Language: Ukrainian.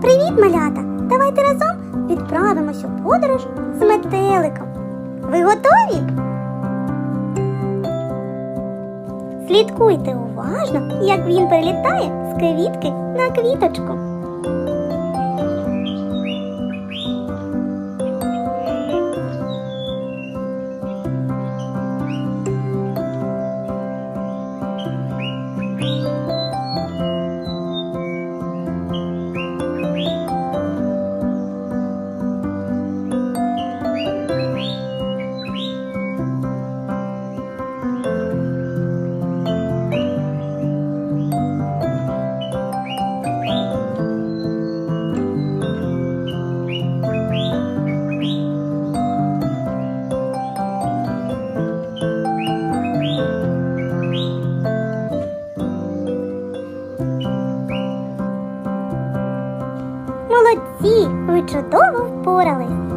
Привіт, малята! Давайте разом відправимося у подорож з метеликом. Ви готові? Слідкуйте уважно, як він перелітає з квітки на квіточку. Молодці! Ви чудово впорались.